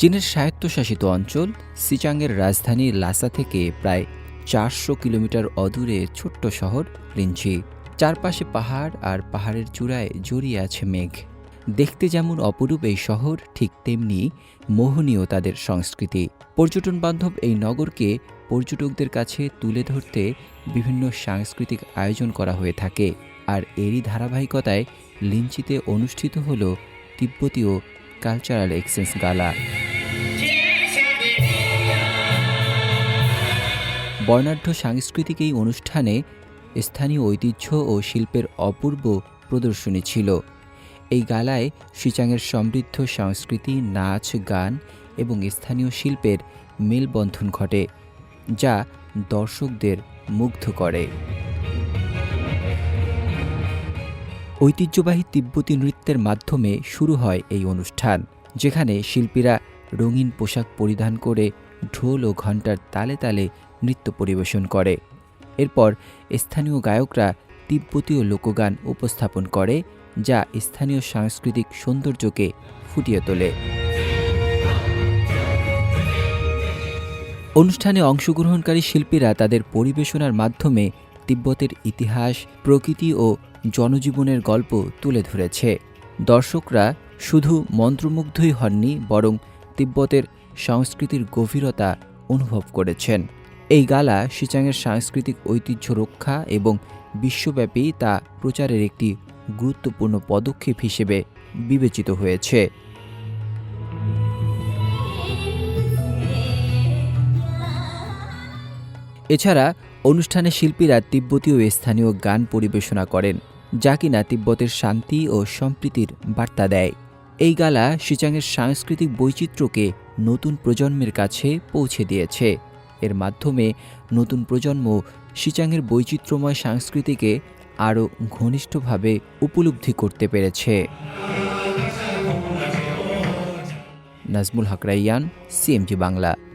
চীনের স্বায়ত্তশাসিত অঞ্চল সিচাংয়ের রাজধানী লাসা থেকে প্রায় চারশো কিলোমিটার অদূরে ছোট্ট শহর লিঞ্চি চারপাশে পাহাড় আর পাহাড়ের চূড়ায় জড়িয়ে আছে মেঘ। দেখতে যেমন অপরূপ এই শহর, ঠিক তেমনি মোহনীয় তাদের সংস্কৃতি। পর্যটন বান্ধব এই নগরকে পর্যটকদের কাছে তুলে ধরতে বিভিন্ন সাংস্কৃতিক আয়োজন করা হয়ে থাকে। আর এরই ধারাবাহিকতায় লিঞ্চিতে অনুষ্ঠিত হল তিব্বতীয় কালচারাল এক্সচেঞ্জ গালা। বর্ণাঢ্য সাংস্কৃতিক এই অনুষ্ঠানে স্থানীয় ঐতিহ্য ও শিল্পের অপূর্ব প্রদর্শনী ছিল। এই গালায় সিচাংয়ের সমৃদ্ধ সংস্কৃতি, নাচ, গান এবং স্থানীয় শিল্পের মেলবন্ধন ঘটে, যা দর্শকদের মুগ্ধ করে। ঐতিহ্যবাহী তিব্বতী নৃত্যের মাধ্যমে শুরু হয় এই অনুষ্ঠান, যেখানে শিল্পীরা রঙিন পোশাক পরিধান করে ঢোল ও ঘণ্টার তালে তালে নৃত্য পরিবেশন করে। এরপর স্থানীয় গায়করা তিব্বতীয় লোকগান উপস্থাপন করে, যা স্থানীয় সাংস্কৃতিক সৌন্দর্যকে ফুটিয়ে তোলে। অনুষ্ঠানে অংশগ্রহণকারী শিল্পীরা তাদের পরিবেশনার মাধ্যমে তিব্বতের ইতিহাস, প্রকৃতি ও জনজীবনের গল্প তুলে ধরেছে। দর্শকরা শুধু মন্ত্রমুগ্ধই হননি, বরং তিব্বতের সংস্কৃতির গভীরতা অনুভব করেছেন। এই গালা সিচাংয়ের সাংস্কৃতিক ঐতিহ্য রক্ষা এবং বিশ্বব্যাপী তা প্রচারের একটি গুরুত্বপূর্ণ পদক্ষেপ হিসেবে বিবেচিত হয়েছে। এছাড়া অনুষ্ঠানে শিল্পীরা তিব্বতীয় স্থানীয় গান পরিবেশনা করেন, যা কিনা তিব্বতের শান্তি ও সম্প্রীতির বার্তা দেয়। এই গালা সিচাংয়ের সাংস্কৃতিক বৈচিত্র্যকে নতুন প্রজন্মের কাছে পৌঁছে দিয়েছে। এর মাধ্যমে নতুন প্রজন্ম শিচাংয়ের বৈচিত্র্যময় সংস্কৃতিকে আরও ঘনিষ্ঠভাবে উপলব্ধি করতে পেরেছে। নাজমুল হক রাইয়ান, সিএমজি বাংলা।